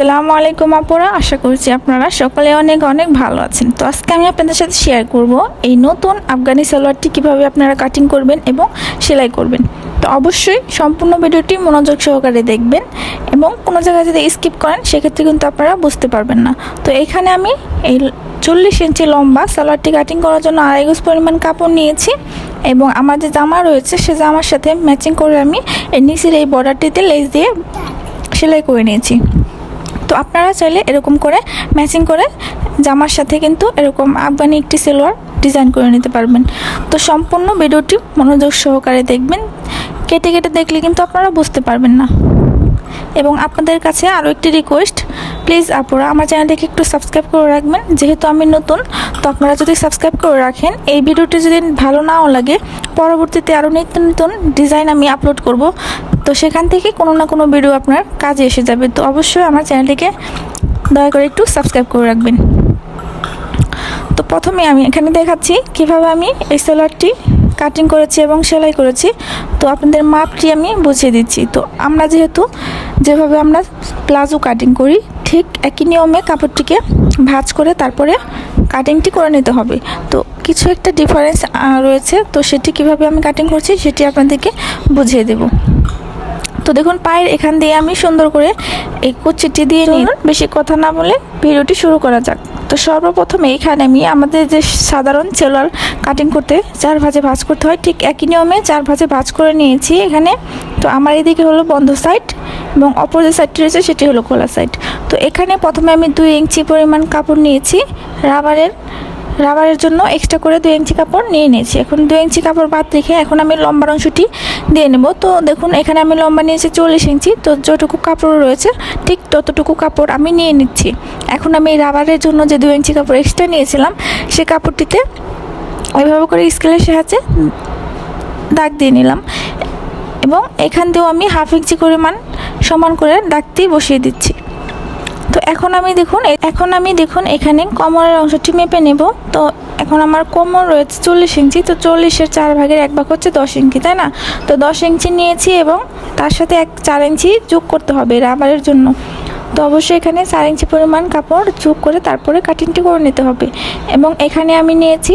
আসসালামু আলাইকুম আপুরা, আশা করছি আপনারা সকলে অনেক অনেক ভালো আছেন। তো আজকে আমি আপনাদের সাথে শেয়ার করব এই নতুন আফগানি সালোয়ারটি কীভাবে আপনারা কাটিং করবেন এবং সেলাই করবেন। তো অবশ্যই সম্পূর্ণ ভিডিওটি মনোযোগ সহকারে দেখবেন এবং কোনো জায়গায় যদি স্কিপ করেন, সেক্ষেত্রে কিন্তু আপনারা বুঝতে পারবেন না। তো এখানে আমি এই চল্লিশ ইঞ্চি লম্বা সালোয়ারটি কাটিং করার জন্য আড়াই গজ পরিমাণ কাপড় নিয়েছি এবং আমার যে জামা রয়েছে, সে জামার সাথে ম্যাচিং করে আমি এই নিচের এই বর্ডারটিতে লেস দিয়ে সেলাই করে নিয়েছি। তো আপনারা চাইলে এরকম করে ম্যাচিং করে জামার সাথে কিন্তু এরকম আফগানি একটি সেলোয়ার ডিজাইন করে নিতে পারবেন। তো সম্পূর্ণ ভিডিওটি মনোযোগ সহকারে দেখবেন। কেটে কেটে দেখলে কিন্তু আপনারা বুঝতে পারবেন না। এবং আপনাদের কাছে আরও একটি রিকোয়েস্ট প্লিজ আপুরা আমার চ্যানেলটিকে একটু সাবস্ক্রাইব করে রাখবেন। যেহেতু আমি নতুন, তো আপনারা যদি সাবস্ক্রাইব করে রাখেন, এই ভিডিওটি যদি ভালো নাও লাগে, পরবর্তীতে আরও নিত্য নতুন ডিজাইন আমি আপলোড করব। তো সেখান থেকে কোনো না কোনো ভিডিও আপনার কাজে এসে যাবে। তো অবশ্যই আমার চ্যানেলটিকে দয়া করে একটু সাবস্ক্রাইব করে রাখবেন। তো প্রথমে আমি এখানে দেখাচ্ছি কীভাবে আমি এই সেলারটি কাটিং করেছি এবং সেলাই করেছি। তো আপনাদের মাপটি আমি বুঝিয়ে দিচ্ছি। তো আমরা যেহেতু যেভাবে আমরা প্লাজো কাটিং করি, ঠিক একই নিয়মে কাপড়টিকে ভাঁজ করে তারপরে কাটিংটি করে নিতে হবে। তো কিছু একটা ডিফারেন্স রয়েছে। তো সেটি কীভাবে আমি কাটিং করছি সেটি আপনাদেরকে বুঝিয়ে দেবো। তো দেখুন পায়ের এখান দিয়ে আমি সুন্দর করে এই কুচিটি দিয়ে নিই। বেশি কথা না বলে ভিডিওটি শুরু করা যাক। তো সর্বপ্রথমে এখানে আমি আমাদের যে সাধারণ চেলার কাটিং করতে চার ভাজে ভাজ করতে হয় ঠিক একই নিয়মে চার ভাজে ভাজ করে নিয়েছি এখানে। তো আমার এদিকে হলো বন্ধ সাইড এবং অপর যে সাইডটি রয়েছে সেটি হলো খোলা সাইড তো এখানে প্রথমে আমি দুই ইঞ্চি পরিমাণ কাপড় নিয়েছি রাবারের রাবারের জন্য এক্সট্রা করে দুই ইঞ্চি কাপড় নিয়ে নিয়েছি। এখন দুই ইঞ্চি কাপড় বাদ রেখে এখন আমি লম্বার অংশটি দিয়ে নেব। তো দেখুন, এখানে আমি লম্বা নিয়েছি চল্লিশ ইঞ্চি। তো যতটুকু কাপড় রয়েছে, ঠিক ততটুকু কাপড় আমি নিয়ে নিচ্ছি। এখন আমি রাবারের জন্য যে দুই ইঞ্চি কাপড় এক্সট্রা নিয়েছিলাম, সে কাপড়টিতে ওইভাবে করে স্কেলের সাহায্যে দাগ দিয়ে নিলাম। এবং এখান দিয়েও আমি হাফ ইঞ্চি পরিমাণ সমান করে দাগটি বসিয়ে দিচ্ছি। তো এখন আমি দেখুন এখন আমি দেখুন এখানে কোমরের অংশটি মেপে নেব। তো এখন আমার কোমর রয়েছে চল্লিশ ইঞ্চি, তো চল্লিশের চার ভাগের এক ভাগ হচ্ছে দশ ইঞ্চি, তাই না? তো দশ ইঞ্চি নিয়েছি এবং তার সাথে এক চার ইঞ্চি যোগ করতে হবে রাবারের জন্য। তো অবশ্যই এখানে চার ইঞ্চি পরিমাণ কাপড় যোগ করে তারপরে কাটিংটি করে নিতে হবে। এবং এখানে আমি নিয়েছি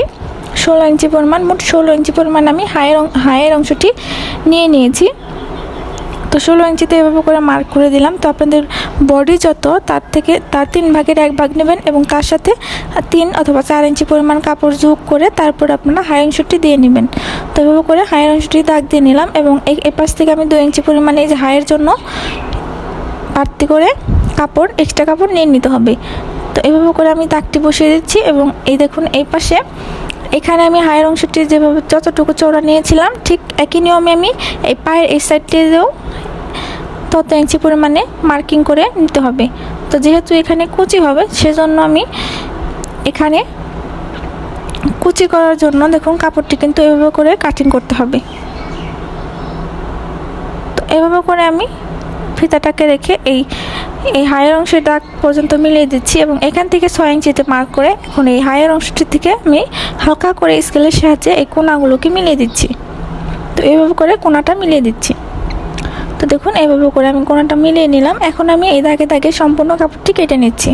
ষোলো ইঞ্চি পরিমাণ, মোট ষোলো ইঞ্চি পরিমাণ আমি হায়ের হায়ের অংশটি নিয়ে নিয়েছি। তো ষোলো ইঞ্চিতে এভাবে করে মার্ক করে দিলাম। তো আপনাদের বডি যত, তার থেকে, তার তিন ভাগের এক ভাগ নেবেন এবং তার সাথে তিন অথবা চার ইঞ্চি পরিমাণ কাপড় যোগ করে তারপর আপনারা হাই অংশটি দিয়ে নেবেন। তো এভাবে করে হাইয়ের অংশটি দাগ দিয়ে নিলাম এবং এই এপাশ থেকে আমি দু ইঞ্চি পরিমাণে এই যে হাইয়ের জন্য বাড়তি করে কাপড় এক্সট্রা কাপড় নিয়ে নিতে হবে। তো এভাবে করে আমি দাগটি বসিয়ে দিচ্ছি এবং এই দেখুন, এই পাশে এখানে আমি হায়ের অংশটি যেভাবে যতটুকু চওড়া নিয়েছিলাম, ঠিক একই নিয়মে আমি এই পায়ের এই সাইডটিতেও তত ইঞ্চি পরিমাণে মার্কিং করে নিতে হবে। তো যেহেতু এখানে কুচি হবে, সেজন্য আমি এখানে কুচি করার জন্য দেখুন কাপড়টি কিন্তু এভাবে করে কাটিং করতে হবে। তো এভাবে করে আমি ফিতাটাকে রেখে এই এই হায়ের অংশের দাগ পর্যন্ত মিলিয়ে দিচ্ছি এবং এখান থেকে ছয় ইঞ্চিতে মার্ক করে এখন এই হায়ের অংশটি থেকে আমি হালকা করে স্কেলের সাহায্যে এই কোনাগুলোকে মিলিয়ে দিচ্ছি। তো এইভাবে করে কোনাটা মিলিয়ে দিচ্ছি। তো দেখুন এইভাবে করে আমি কোনাটা মিলিয়ে নিলাম। এখন আমি এই দাগে দাগে সম্পূর্ণ কাপড়টি কেটে নিচ্ছি।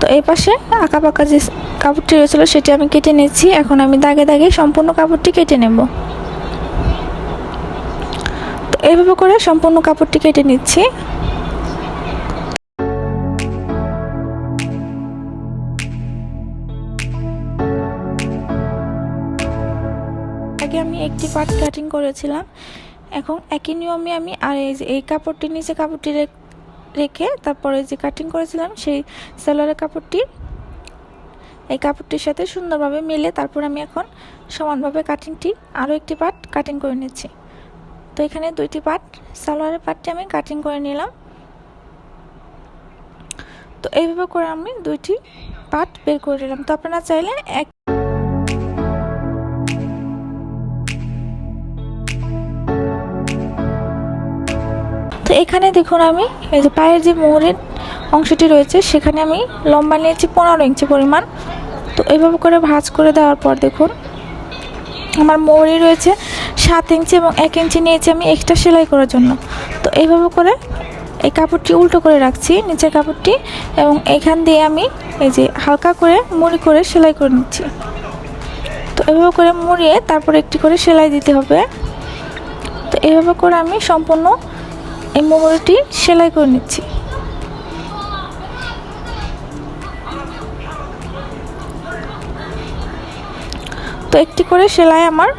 তো এই পাশে আঁকা পাকা যে কাপড়টি রয়েছিল সেটি আমি কেটে নিচ্ছি। এখন আমি দাগে দাগে সম্পূর্ণ কাপড়টি কেটে নেব। তো এইভাবে করে সম্পূর্ণ কাপড়টি কেটে নিচ্ছি। আগে আমি একটি পার্ট কাটিং করেছিলাম। এখন একই নিয়মে আমি আর এই যে, এই কাপড়টির নিচে কাপড়টি রেখে তারপরে যে কাটিং করেছিলাম, সেই সেলারের কাপড়টি, এই কাপড়টির সাথে সুন্দরভাবে মিলে তারপর আমি এখন সমানভাবে কাটিংটি আরও একটি পার্ট কাটিং করে নিচ্ছি। তো এখানে দুইটি পার্ট সালোয়ারের পার্টটি আমি কাটিং করে নিলাম। তো এইভাবে করে আমি দুইটি পার্ট বের করে নিলাম। তো আপনারা চাইলে এক তো এখানে দেখুন আমি এই যে পায়ের যে মোড়ের অংশটি রয়েছে, সেখানে আমি লম্বা নিয়েছি পনেরো ইঞ্চি পরিমাণ। তো এইভাবে করে ভাঁজ করে দেওয়ার পর দেখুন, আমার মোড়ই রয়েছে। সাত ইঞ্চি এবং এক ইঞ্চি নিয়েছি আমি এক্সট্রা সেলাই করার জন্য। তো এইভাবে করে এই কাপড়টি উল্টো করে রাখছি, নিচের কাপড়টি, এবং এখান দিয়ে আমি এই যে হালকা করে মুড়ি করে সেলাই করে নিচ্ছি। তো এভাবে করে মুড়িয়ে তারপর একটি করে সেলাই দিতে হবে। তো এভাবে করে আমি সম্পূর্ণ এই মোমোটি সেলাই করে নিচ্ছি। তো একটি করে সেলাই আমার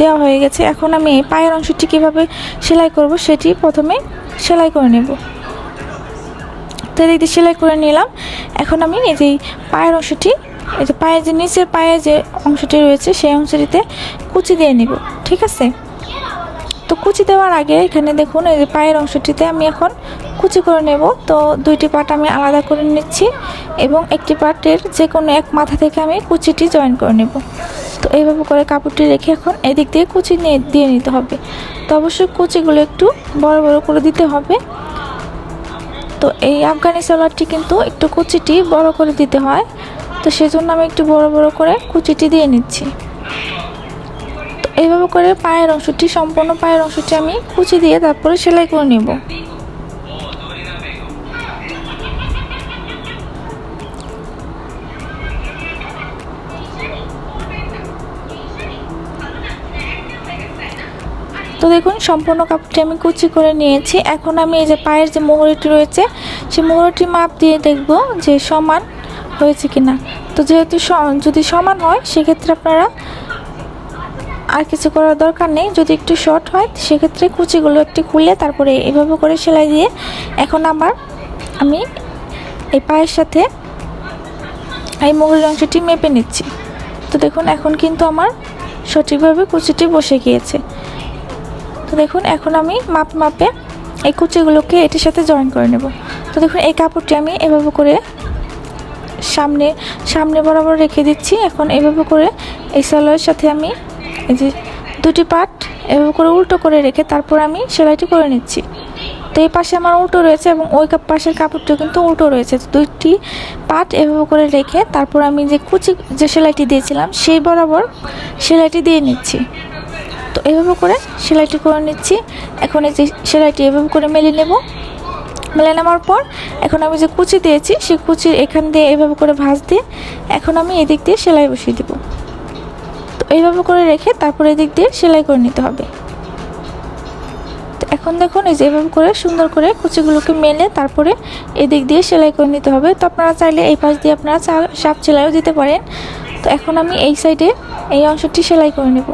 দেওয়া হয়ে গেছে। এখন আমি এই পায়ের অংশটি কীভাবে সেলাই করব সেটি প্রথমে সেলাই করে নেব। তো এদিক সেলাই করে নিলাম। এখন আমি এই পায়ের অংশটি, এই যে পায়ের যে নিচের পায়ের যে অংশটি রয়েছে, সেই অংশটিতে কুচি দিয়ে নেব। ঠিক আছে? তো কুচি দেওয়ার আগে এখানে দেখুন, এই যে পায়ের অংশটিতে আমি এখন কুচি করে নেব। তো দুইটি পার্ট আমি আলাদা করে নিচ্ছি এবং একটি পার্টের যে কোনো এক মাথা থেকে আমি কুচিটি জয়েন করে নেব। তো এইভাবে করে কাপড়টি রেখে এখন এদিক দিয়ে কুচি নিয়ে, দিয়ে নিতে হবে। তো অবশ্যই কুচিগুলো একটু বড় বড় করে দিতে হবে। তো এই আফগানি সালোয়ারটি কিন্তু একটু কুচিটি বড় করে দিতে হয়। তো সেজন্য আমি একটু বড় বড় করে কুচিটি দিয়ে নিচ্ছি। এইভাবে করে পায়ের অংশটি, সম্পূর্ণ পায়ের অংশটি আমি কুচি দিয়ে তারপরে সেলাই করে নেব। তো দেখুন, সম্পূর্ণ কাপড়টি আমি কুচি করে নিয়েছি। এখন আমি এই যে পায়ের যে মোহরিটি রয়েছে সেই মোহরিটি মাপ দিয়ে দেখব যে সমান হয়েছে কিনা। তো যেহেতু যদি সমান হয়, সেক্ষেত্রে আপনারা আর কিছু করার দরকার নেই। যদি একটু শর্ট হয়, সেক্ষেত্রে কুচিগুলো একটু খুলে তারপরে এভাবে করে সেলাই দিয়ে এখন আবার আমি এই পায়ের সাথে এই মোহরের অংশটি মেপে নিচ্ছি। তো দেখুন, এখন কিন্তু আমার সঠিকভাবে কুচিটি বসে গিয়েছে। তো দেখুন, এখন আমি মাপ মাপে এই কুচিগুলোকে এটির সাথে জয়েন করে নেব। তো দেখুন, এই কাপড়টি আমি এভাবে করে সামনে সামনে বরাবর রেখে দিচ্ছি। এখন এভাবে করে এই সালোয়ারের সাথে আমি এই যে দুটি পাট এভাবে করে উল্টো করে রেখে তারপর আমি সেলাইটি করে নিচ্ছি। তো এই পাশে আমার উল্টো রয়েছে এবং ওই পাশের কাপড়টিও কিন্তু উল্টো রয়েছে। দুইটি পার্ট এভাবে করে রেখে তারপর আমি যে কুচি যে সেলাইটি দিয়েছিলাম, সেই বরাবর সেলাইটি দিয়ে নিচ্ছি। তো এভাবে করে সেলাইটি করে নিচ্ছি। এখন এই যে সেলাইটি এভাবে করে মেলে নেব। মেলে নেওয়ার পর এখন আমি যে কুচি দিয়েছি, সেই কুচির এখান দিয়ে এভাবে করে ভাঁজ দিয়ে এখন আমি এদিক দিয়ে সেলাই বসিয়ে দেবো। তো এইভাবে করে রেখে তারপরে এদিক দিয়ে সেলাই করে নিতে হবে। তো এখন দেখুন, এই যে এভাবে করে সুন্দর করে কুচিগুলোকে মেলে তারপরে এদিক দিয়ে সেলাই করে নিতে হবে। তো আপনারা চাইলে এই পাশ দিয়ে আপনারা সাপ সেলাইও দিতে পারেন। তো এখন আমি এই সাইডে এই অংশটি সেলাই করে নেব।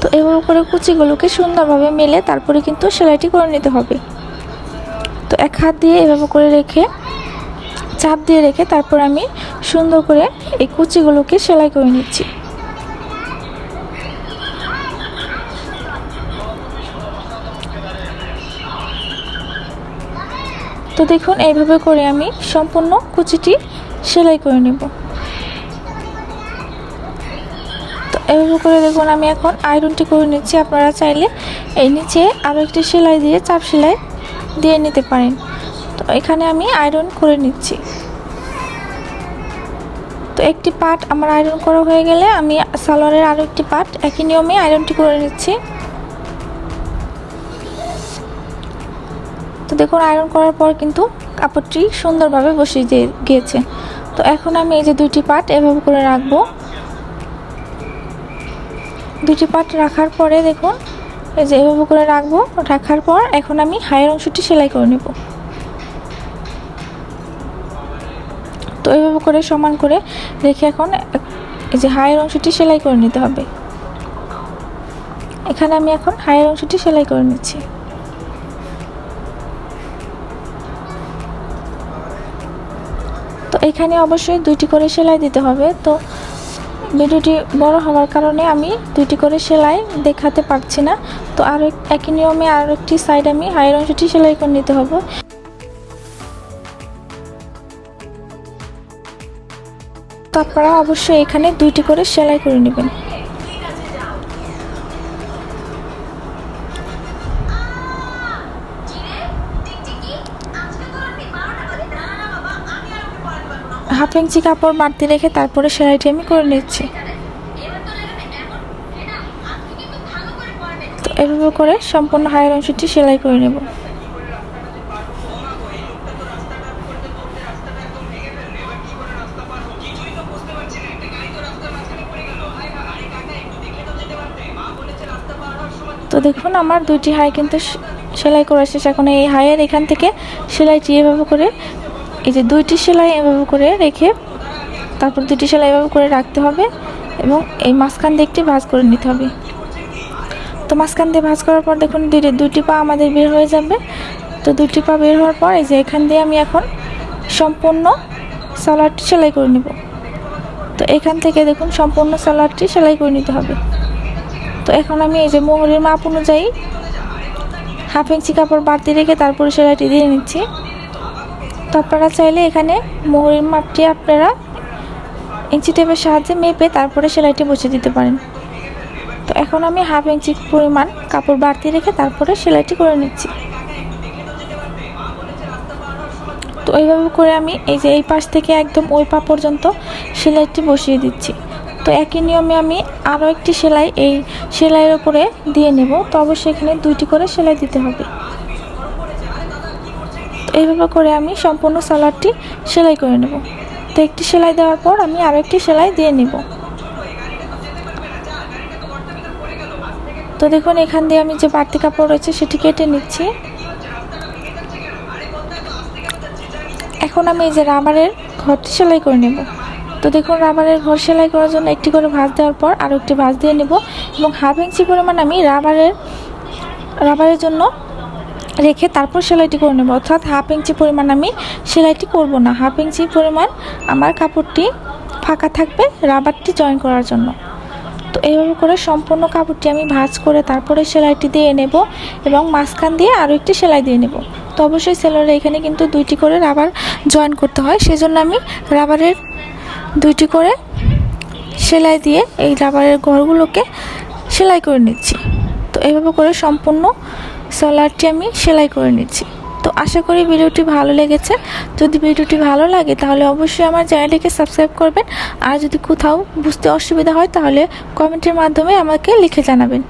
তো এভাবে করে কুচিগুলোকে সুন্দরভাবে মেলে তারপরে কিন্তু সেলাইটি করে নিতে হবে। তো এক হাত দিয়ে এভাবে করে রেখে, চাপ দিয়ে রেখে তারপর আমি সুন্দর করে এই কুচিগুলোকে সেলাই করে নিচ্ছি। তো দেখুন, এইভাবে করে আমি সম্পূর্ণ কুচিটি সেলাই করে নেব। তো এইভাবে করে দেখুন, আমি এখন আয়রনটি করে নিচ্ছি। আপনারা চাইলে এই নিচে আরও একটি সেলাই দিয়ে, চাপ সেলাই দিয়ে নিতে পারেন। তো এখানে আমি আয়রন করে নিচ্ছি। তো একটি পার্ট আমার আয়রন করা হয়ে গেলে আমি সালোয়ারের আরও একটি পার্ট একই নিয়মে আয়রনটি করে নিচ্ছি। তো দেখুন আয়রন করার পর কিন্তু কাপড়টি সুন্দরভাবে বসে দিয়ে গিয়েছে। তো এখন আমি এই যে দুইটি পার্ট এভাবে করে রাখব। দুটি পার্ট রাখার পরে দেখুন, এই যে এভাবে করে রাখব। রাখার পর এখন আমি হায়ের অংশটি সেলাই করে নেব। তো এভাবে করে সমান করে রেখে এখন এই যে হায়ের অংশটি সেলাই করে নিতে হবে। এখানে আমি এখন হায়ের অংশটি সেলাই করে নিচ্ছি। এখানে অবশ্যই দুইটি করে সেলাই দিতে হবে। তো ভিডিওটি বড় হওয়ার কারণে আমি দুইটি করে সেলাই দেখাতে পারছি না। তো আর একই নিয়মে আর একটি সাইড আমি হাই অংশটি সেলাই করে নিতে হবে। তারপরে অবশ্যই এখানে দুইটি করে সেলাই করে নেবেন। হাফ ইঞ্চি কাপড় বাড়তি রেখে তারপরে সেলাইটি আমি করে নিচ্ছি। তো এভাবে করে সম্পূর্ণ হায়ের অংশটি সেলাই করে নেব। তো দেখুন, আমার দুইটি হাই কিন্তু সেলাই করা শেষ। এখন এই হাইয়ের এখান থেকে সেলাইটি এভাবে করে এই যে দুইটি সেলাই এভাবে করে রেখে তারপর দুটি সেলাই এভাবে করে রাখতে হবে এবং এই মাঝখান দিয়ে একটি ভাঁজ করে নিতে হবে। তো মাঝখান দিয়ে ভাঁজ করার পর দেখুন দুইটি দুটি পা আমাদের বের হয়ে যাবে। তো দুটি পা বের হওয়ার পর এই যে এখান দিয়ে আমি এখন সম্পূর্ণ সালোয়ারটি সেলাই করে নেব। তো এখান থেকে দেখুন সম্পূর্ণ সালোয়ারটি সেলাই করে নিতে হবে। তো এখন আমি এই যে মোহরের মাপ অনুযায়ী হাফ ইঞ্চি কাপড় বাড়তি রেখে তারপরে সেলাইটি দিয়ে নিচ্ছি। তো আপনারা চাইলে এখানে মোহরের মাপটি আপনারা ইঞ্চি টেপের সাহায্যে মেপে তারপরে সেলাইটি বসিয়ে দিতে পারেন। তো এখন আমি হাফ ইঞ্চি পরিমাণ কাপড় বাড়তি রেখে তারপরে সেলাইটি করে নিচ্ছি। তো এইভাবে করে আমি এই যে এই পাশ থেকে একদম ওই পা পর্যন্ত সেলাইটি বসিয়ে দিচ্ছি। তো একই নিয়মে আমি আরও একটি সেলাই এই সেলাইয়ের উপরে দিয়ে নেব। তো অবশ্যই এখানে দুইটি করে সেলাই দিতে হবে। এইভাবে করে আমি সম্পূর্ণ সালোয়ারটি সেলাই করে নেব। তো একটি সেলাই দেওয়ার পর আমি আরও একটি সেলাই দিয়ে নেব। তো দেখুন, এখান দিয়ে আমি যে বাড়তি কাপড় রয়েছে সেটি কেটে নিচ্ছি। এখন আমি এই যে রাবারের ঘরটি সেলাই করে নেব। তো দেখুন, রাবারের ঘর সেলাই করার জন্য একটি করে ভাঁজ দেওয়ার পর আরও একটি ভাঁজ দিয়ে নেব এবং হাফ ইঞ্চি পরিমাণ আমি রাবারের রাবারের জন্য রেখে তারপর সেলাইটি করে নেব। অর্থাৎ হাফ ইঞ্চি পরিমাণ আমি সেলাইটি করব না। হাফ ইঞ্চি পরিমাণ আমার কাপড়টি ফাঁকা থাকবে রাবারটি জয়েন করার জন্য। তো এইভাবে করে সম্পূর্ণ কাপড়টি আমি ভাঁজ করে তারপরে সেলাইটি দিয়ে নেব এবং মাঝখান দিয়ে আরও একটি সেলাই দিয়ে নেব। তো অবশ্যই সেলারে এখানে কিন্তু দুইটি করে রাবার জয়েন করতে হয়। সেজন্য আমি রাবারের দুইটি করে সেলাই দিয়ে এই রাবারের ঘরগুলোকে সেলাই করে নিচ্ছি। তো এইভাবে করে সম্পূর্ণ সোলারটি আমি সেলাই করে নিচ্ছি। তো আশা করি ভিডিওটি ভালো লেগেছে। যদি ভিডিওটি ভালো লাগে তাহলে অবশ্যই আমার চ্যানেলটিকে সাবস্ক্রাইব করবেন। আর যদি কোথাও বুঝতে অসুবিধা হয় তাহলে কমেন্টের মাধ্যমে আমাকে লিখে জানাবেন।